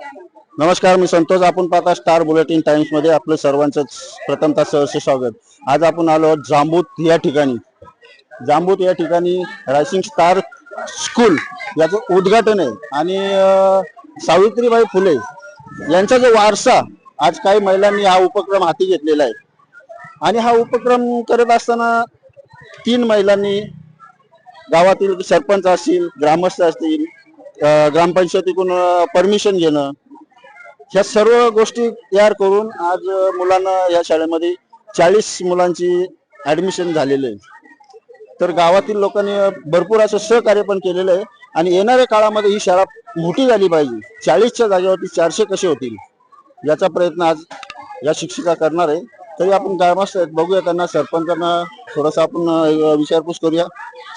नमस्कार मी संतोष. आपण पाहता स्टार बुलेटिन टाइम्समध्ये आपलं सर्वांचं प्रथमतः सहर्ष स्वागत. आज आपण आलो आहोत जांबूत या ठिकाणी. जांबूत या ठिकाणी रायसिंग स्टार स्कूल याचं उद्घाटन आहे. आणि अं, सावित्रीबाई फुले यांचा जो वारसा आज काही महिलांनी हा उपक्रम हाती घेतलेला आहे. आणि हा उपक्रम करत असताना तीन महिलांनी गावातील सरपंच असतील ग्रामस्थ असतील ग्रामपंचायतीकडून परमिशन घेणं. ह्या सर्व गोष्टी तयार करून आज मुलांना या शाळेमध्ये चाळीस मुलांची ऍडमिशन झालेलं आहे. तर गावातील लोकांनी भरपूर असं सहकार्य पण केलेलं आहे आणि येणाऱ्या काळामध्ये ही शाळा मोठी झाली पाहिजे. चाळीसच्या जागेवरती चारशे कसे होतील याचा प्रयत्न आज या शिक्षिका करणार आहे. तरी आपण ग्रामस्थ आहेत. बघूया त्यांना सरपंचांना थोडासा आपण विचारपूस करूया.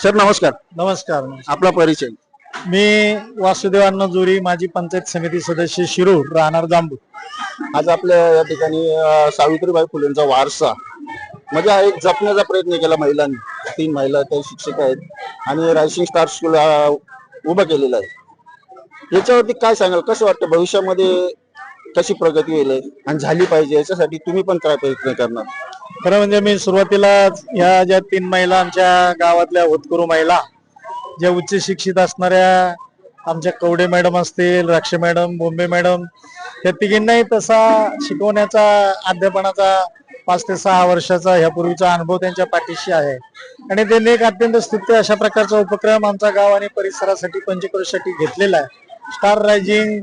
सर नमस्कार नमस्कार. आपला परिचय. मी वासुदेव अण्णा जोरी माजी पंचायत समिती सदस्य शिरूर राहणार जांबू आज आपल्या या ठिकाणी अं, सावित्रीबाई फुलेंचा वारसा. म्हणजे हा एक जपण्याचा प्रयत्न केला महिलांनी. तीन महिला त्या शिक्षिका आहेत. आणि रायसिंग स्टार स्कूल उभं केलेला आहे. याच्यावरती काय सांगाल? कसं वाटतं? भविष्यामध्ये कशी प्रगती होईल? आणि झाली पाहिजे याच्यासाठी तुम्ही पण काय प्रयत्न करणार? खरं म्हणजे मी सुरुवातीला ह्या ज्या तीन महिला आमच्या गावातल्या होतकरू महिला ज्या उच्च शिक्षित असणाऱ्या आमच्या कवडे मॅडम असतील राक्षे मॅडम बोंबे मॅडम या तिघींनाही तसा शिकवण्याचा अध्यापनाचा पाच ते सहा वर्षाचा ह्यापूर्वीचा अनुभव त्यांच्या पाठीशी आहे. आणि त्यांनी एक अत्यंत स्तुत्य अशा प्रकारचा उपक्रम आमचा गाव आणि परिसरासाठी पंचक्रोशीसाठी घेतलेला आहे. स्टार रायझिंग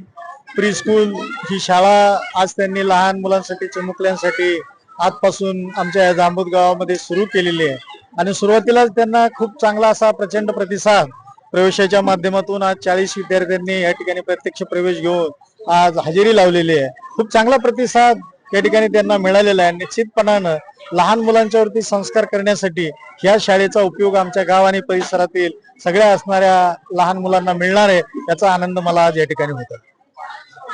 प्री स्कूल ही शाळा आज त्यांनी लहान मुलांसाठी चिमुकल्यांसाठी आजपासून आमच्या या जांबूत गावामध्ये सुरू केलेली आहे. आणि सुरुवातीलाच त्यांना खूप चांगला असा प्रचंड प्रतिसाद प्रवेशाच्या माध्यमातून आज चाळीस विद्यार्थ्यांनी या ठिकाणी प्रत्यक्ष प्रवेश घेऊन आज हजेरी लावलेली आहे. खूप चांगला प्रतिसाद या ठिकाणी त्यांना मिळालेला आहे. निश्चितपणानं लहान मुलांच्यावरती संस्कार करण्यासाठी ह्या शाळेचा उपयोग आमच्या गाव आणि परिसरातील सगळ्या असणाऱ्या लहान मुलांना मिळणार आहे याचा आनंद मला आज या ठिकाणी होतो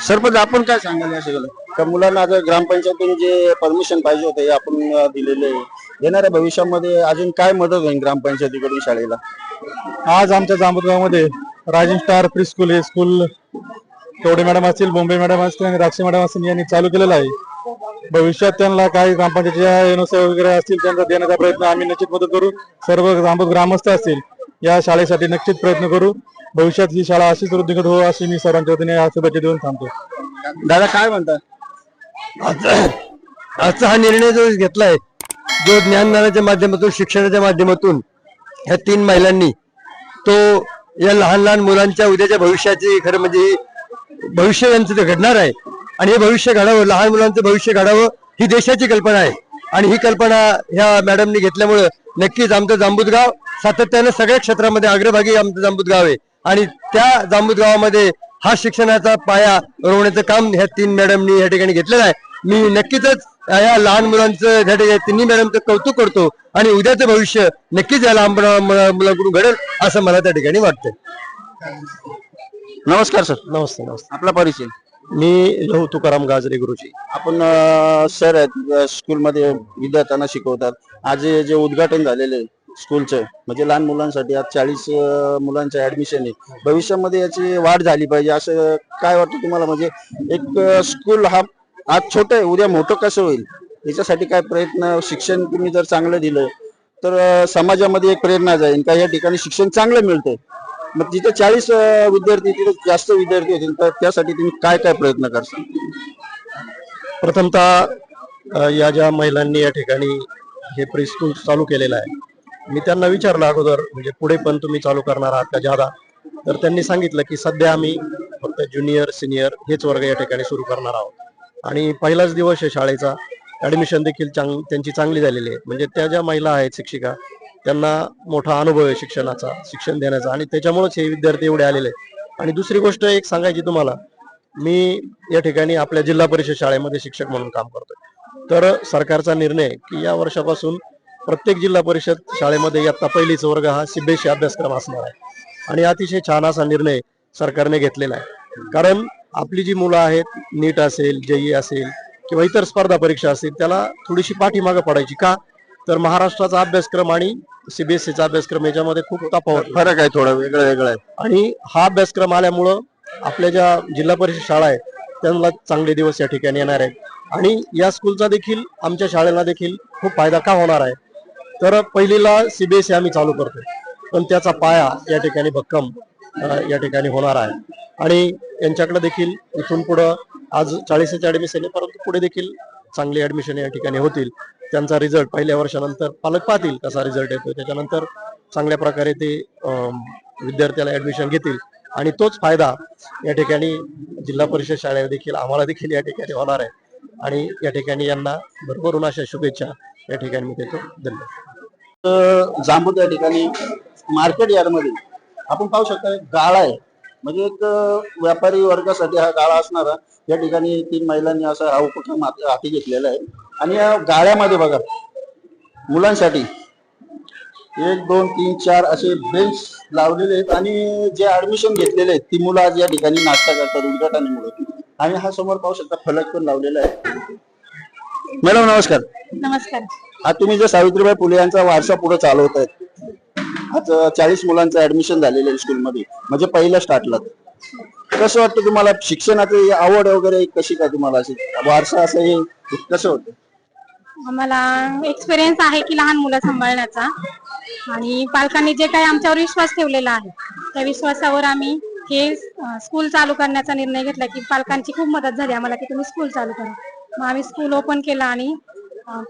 सरपंच आपण काय सांगाल या सगळं का मुलांना आता ग्रामपंचायतीने जे परमिशन पाहिजे होते हे आपण दिलेले आहे. येणाऱ्या भविष्यामध्ये अजून काय मदत होईल ग्रामपंचायतीकडून शाळेला? आज आमच्या जांबुगावमध्ये राजन स्टार प्री स्कूल हे स्कूल कवडे मॅडम असतील बॉम्बे मॅडम असतील आणि राक्षी मॅडम असतील यांनी चालू केलेलं आहे. भविष्यात त्यांना काही ग्रामपंचायतीच्या एनओसी वगैरे असतील त्यांचा देण्याचा प्रयत्न आम्ही निश्चित मदत करू. सर्व जांबूत ग्रामस्थ असतील या शाळेसाठी निश्चित प्रयत्न करू. भविष्यात ही शाळा अशीच वृद्धिगत हो अशी मी सर्वांच्या वतीने शुभेच्छा देऊन थांबतो दादा काय म्हणता? आजचा हा निर्णय जो घेतलाय जो ज्ञानदानाच्या माध्यमातून शिक्षणाच्या माध्यमातून ह्या तीन महिलांनी तो या लहान लहान मुलांच्या उद्याच्या भविष्याची खरं म्हणजे भविष्य यांचं ते घडणार आहे आणि हे भविष्य घडावं लहान मुलांचं भविष्य घडावं ही देशाची कल्पना आहे. आणि ही कल्पना ह्या मॅडमनी घेतल्यामुळं नक्कीच आमचं जांबूत गाव सातत्यानं सगळ्या क्षेत्रामध्ये अग्रभागी आमचं जांबूत गाव आहे. आणि त्या जांबूत गावामध्ये हा शिक्षणाचा पाया रोवण्याचं काम ह्या तीन मॅडमनी या ठिकाणी घेतलेलं आहे. मी नक्कीच या लहान मुलांचं त्या तिन्ही मॅडमचं कौतुक करतो आणि उद्याचं भविष्य नक्कीच या लहान मुला- मुला- मुलांकडून घडेल असं मला त्या ठिकाणी वाटतंय. नमस्कार सर. नमस्ते नमस्ते. आपला परिचय. मी लहू तुकाराम गाजरे गुरुजी. आपण सर आहेत स्कूलमध्ये विद्यार्थ्यांना शिकवतात. आज हे जे उद्घाटन झालेलं स्कूलचं म्हणजे लहान मुलांसाठी आज चाळीस मुलांचं ऍडमिशन आहे. भविष्यामध्ये याची वाढ झाली पाहिजे असं काय वाटतं तुम्हाला? म्हणजे एक स्कूल हा आज छोटं आहे उद्या मोठं कसं होईल? याच्यासाठी काय प्रयत्न शिक्षण तुम्ही जर चांगलं दिलं तर समाजामध्ये एक प्रेरणा जाईल. का या ठिकाणी शिक्षण चांगलं मिळतंय? मग तिथे चाळीस विद्यार्थी तिथे जास्त विद्यार्थी होतील तर त्यासाठी तुम्ही काय काय प्रयत्न करता? प्रथमतः या ज्या महिलांनी या ठिकाणी हे प्री स्कूल चालू केलेलं आहे मी त्यांना विचारलं अगोदर म्हणजे पुढे पण तुम्ही चालू करणार आहात का ज्यादा? तर त्यांनी सांगितलं की सध्या आम्ही फक्त ज्युनियर सिनियर हेच वर्ग या ठिकाणी सुरू करणार आहोत. आणि पहिलाच दिवस आहे शाळेचा. ऍडमिशन देखील चांग त्यांची चांगली झालेली आहे. म्हणजे त्या ज्या महिला आहेत शिक्षिका त्यांना मोठा अनुभव आहे शिक्षणाचा शिक्षण देण्याचा. आणि त्याच्यामुळेच हे विद्यार्थी एवढे आलेले आहेत. आणि दुसरी गोष्ट एक सांगायची तुम्हाला. मी या ठिकाणी आपल्या जिल्हा परिषद शाळेमध्ये शिक्षक म्हणून काम करतोय. तर सरकारचा निर्णय की या वर्षापासून प्रत्येक जिल्हा परिषद शाळेमध्ये इयत्ता पहिलीचा वर्ग हा सीबीएसई अभ्यासक्रम असणार आहे. आणि अतिशय छान असा निर्णय सरकारने घेतलेला आहे. कारण आपली जी मुलं आहेत नीट असेल जेई असेल किंवा इतर स्पर्धा परीक्षा असतील त्याला थोडीशी पाठीमागं पडायची. का? तर महाराष्ट्राचा अभ्यासक्रम आणि सीबीएसईचा अभ्यासक्रम याच्यामध्ये खूप तफावत फरक आहे थोडा वेगळं वेगळं आहे. आणि हा अभ्यासक्रम आल्यामुळं आपल्या ज्या जिल्हा परिषद शाळा आहे त्यांना चांगले दिवस या ठिकाणी येणार आहेत. आणि या स्कूलचा देखील आमच्या शाळेला देखील खूप फायदा का होणार आहे? तर पहिलीला सीबीएसई आम्ही चालू करतोय. पण त्याचा पाया या ठिकाणी भक्कम या ठिकाणी होणार आहे. आणि यांच्याकडे देखील इथून पुढं आज चाळीसचे ऍडमिशन आहे परंतु पुढे देखील चांगली ऍडमिशन या ठिकाणी होतील. त्यांचा रिझल्ट पहिल्या वर्षानंतर पालक पाहतील कसा रिझल्ट येतो त्याच्यानंतर चांगल्या प्रकारे ते विद्यार्थ्याला ऍडमिशन घेतील. आणि तोच फायदा या ठिकाणी जिल्हा परिषद शाळेला देखील आम्हाला देखील या ठिकाणी होणार आहे. आणि या ठिकाणी यांना भरभरून अशा शुभेच्छा या ठिकाणी मी देतो. धन्यवाद. अं, जांबूत या ठिकाणी मार्केट यार्डमध्ये आपण पाहू शकता गाळा आहे. म्हणजे एक व्यापारी वर्गासाठी हा गाळा असणारा या ठिकाणी तीन महिलांनी असा हा उपक्रम हात- घेतलेला आहे. आणि या गाळ्यामध्ये बघा मुलांसाठी एक दोन तीन चार असे बेंच लावलेले आहेत आणि जे ऍडमिशन घेतलेले आहेत ती मुलं आज या ठिकाणी नाश्ता करतात उद्घाटनामुळे आणि हा समोर पाहू शकता फलक पण लावलेला आहे. मॅडम नमस्कार. नमस्कार. आज तुम्ही जो सावित्रीबाई फुले यांचा वारसा पुढे चालवत आहेत आज चाळीस मुलांचं ऍडमिशन झालेलं आहे स्कूलमध्ये म्हणजे पहिल्या स्टार्टला कसं वाटतं तुम्हाला? शिक्षणाची आवड वगैरे कशी काय तुम्हाला? अशी वारसा असं हे कसं होतं? आम्हाला एक्सपिरियन्स आहे की लहान मुलं सांभाळण्याचा. आणि पालकांनी जे काही आमच्यावर विश्वास ठेवलेला आहे त्या विश्वासावर आम्ही हे स्कूल चालू करण्याचा निर्णय घेतला की पालकांची खूप मदत झाली आम्हाला की तुम्ही स्कूल चालू करा. मग आम्ही स्कूल ओपन केलं आणि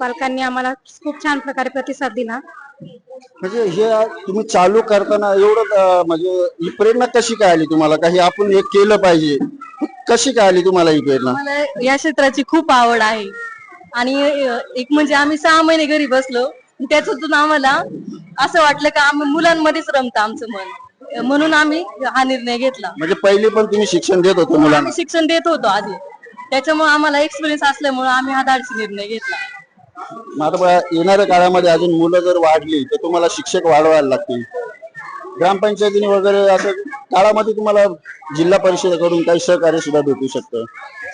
पालकांनी आम्हाला खूप छान प्रकारे प्रतिसाद दिला. म्हणजे हे तुम्ही चालू करताना एवढं म्हणजे ही प्रेरणा कशी काय आली तुम्हाला? का हे आपण हे केलं पाहिजे? कशी काय आली तुम्हाला ही प्रेरणा? मला या क्षेत्राची खूप आवड आहे. आणि एक म्हणजे आम्ही सहा महिने घरी बसलो. त्याच्यातून आम्हाला असं वाटलं का आम्ही मुलांमध्येच रमतं आमचं मन. म्हणून आम्ही हा निर्णय घेतला. म्हणजे पहिले पण तुम्ही शिक्षण देत होते मुलांना आम्ही शिक्षण देत होतो आधी. त्याच्यामुळे आम्हाला एक्सपिरियन्स असल्यामुळे आम्ही हा धाडसी निर्णय घेतला. मग आता बघा, येणाऱ्या काळामध्ये अजून मुलं जर वाढली तर तुम्हाला शिक्षक वाढवायला लागतील. ग्रामपंचायतीने वगैरे असं काळामध्ये तुम्हाला जिल्हा परिषदेकडून काही सहकार्य सुद्धा भेटू शकतं.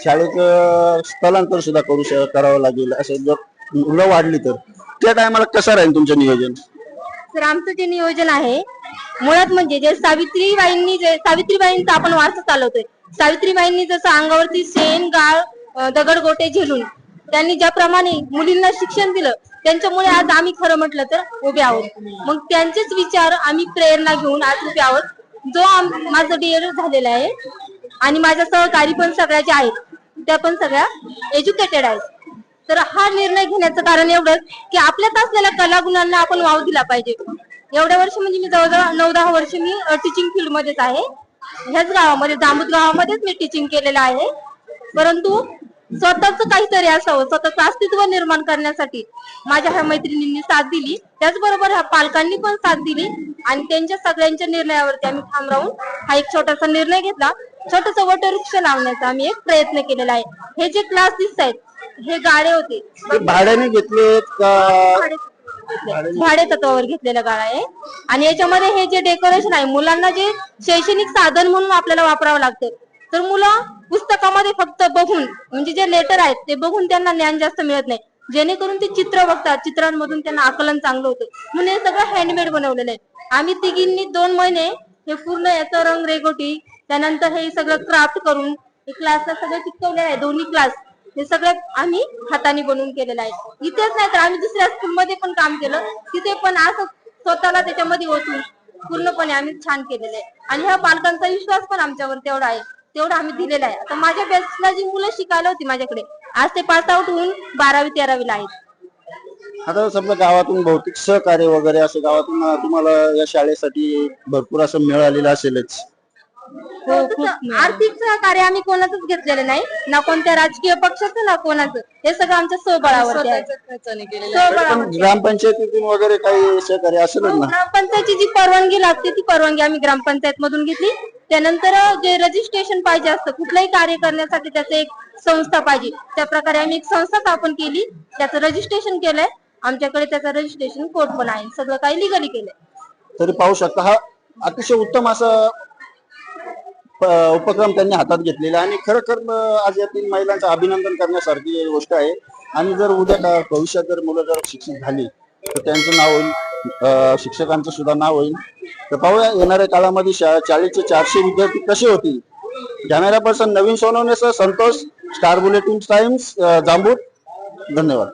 शाळेचं स्थलांतर सुद्धा करू श- करावं लागेल. असं जर मुलं वाढली तर. त्या टायमाला कसं राहील तुमचं नियोजन? तर आमचं जे नियोजन आहे मुळात म्हणजे जे सावित्रीबाईंनी जे सावित्रीबाईंचा आपण वारसा चालवतोय. सावित्रीबाईंनी जसं अंगावरती शेण गाळ दगड गोटे झेलून त्यांनी ज्याप्रमाणे मुलींना शिक्षण दिलं त्यांच्यामुळे आज आम्ही खरं म्हटलं तर उभे आहोत. मग त्यांचेच विचार आम्ही प्रेरणा घेऊन आज उभे आहोत. जो माझं डीएड झालेला आहे आणि माझ्या सहकारी पण सगळ्या ज्या आहेत त्या पण सगळ्या एज्युकेटेड आहेत. तर हा निर्णय घेण्याचं कारण एवढंच की आपल्यात असलेल्या कलागुणांना आपण वाव दिला पाहिजे. एवढ्या वर्ष म्हणजे मी जवळजवळ नऊ दहा वर्ष मी टीचिंग फील्ड मध्येच आहे. ह्याच गावामध्ये जांबूत गावामध्येच मी टीचिंग केलेलं आहे. परंतु स्वतःच काहीतरी असावं स्वतःच अस्तित्व निर्माण करण्यासाठी माझ्या ह्या मैत्रिणींनी साथ दिली. त्याचबरोबर ह्या पालकांनी पण साथ दिली आणि त्यांच्या सगळ्यांच्या निर्णयावरती आम्ही ठाम राहून हा एक छोटासा निर्णय घेतला. छोटस वटवृक्ष लावण्याचा आम्ही एक प्रयत्न केलेला आहे. हे जे क्लास दिसत आहेत हे गाडे होते. भाड्याने भाडे भाडे तत्वावर घेतलेलं गाळा आहे. आणि याच्यामध्ये हे जे डेकोरेशन आहे मुलांना जे शैक्षणिक साधन म्हणून आपल्याला वापरावं लागतं. तर मुलं पुस्तकामध्ये फक्त बघून म्हणजे जे लेटर आहेत ते बघून त्यांना ज्ञान जास्त मिळत नाही. जेणेकरून ते चित्र बघतात चित्रांमधून त्यांना आकलन चांगलं होतं. म्हणून हे सगळं हँडमेड बनवलेलं आहे. आम्ही तिघींनी दोन महिने हे पूर्ण याचं रंग रेगोटी त्यानंतर हे सगळं क्राफ्ट करून क्लासला सगळं चिकटवलेलं आहे दोन्ही क्लास हे सगळं आम्ही हाताने बनवून केलेलं आहे. इथेच नाही तर आम्ही दुसऱ्या स्कूलमध्ये पण काम केलं. तिथे पण असं स्वतःला त्याच्यामध्ये ओतून पूर्णपणे आम्ही छान केलेलं आहे. आणि ह्या पालकांचा विश्वास पण आमच्यावर तेवढा आहे. तेवढा आम्ही दिलेला आहे. आता माझ्या बॅचला जी मुलं शिकायला होती माझ्याकडे आज ते पास आउट होऊन बारावी तेरावीला आहेत. आता समजा गावातून भौतिक सहकार्य वगैरे असं गावातून तुम्हाला या शाळेसाठी भरपूर असं मिळालेलं असेलच. हो, तसं आर्थिक सहकार्य आम्ही कोणाचंच घेतलेलं नाही. ना कोणत्या राजकीय पक्षाचं ना कोणाचं. हे सगळं आमच्या स्वबळावरती आहे. पण ग्रामपंचायतीतून वगैरे काही सहकार्य असेलच ना? ग्रामपंचायतची जी परवानगी लागते ती परवानगी आम्ही ग्रामपंचायत मधून घेतली. त्यानंतर जे रजिस्ट्रेशन पाहिजे असतं कुठलंही कार्य करण्यासाठी त्याचं एक संस्था पाहिजे. त्या प्रकारे आम्ही एक संस्था स्थापन केली. त्याचं रजिस्ट्रेशन केलंय. आमच्याकडे त्याचं रजिस्ट्रेशन कोर्ट पण आहे. सगळं काही लिगली केलंय. तरी पाहू शकता. हा अतिशय उत्तम असं उपक्रम त्यांनी हातात घेतलेला आणि खरोखर अं, आज या तीन महिलांचं अभिनंदन करण्यासारखी गोष्ट आहे. आणि जर उद्या भविष्यात जर मुलं जर शिक्षित झाली तर त्यांचं नाव होईल. शिक्षकांचं सुद्धा नाव होईल. तर पाहूया येणाऱ्या काळामध्ये चाळीसचे चारशे विद्यार्थी कसे होतील? कॅमेरा पर्सन नवीन सोनवणेसह संतोष स्टार बुलेटिन टाइम्स अं, जांबूट धन्यवाद.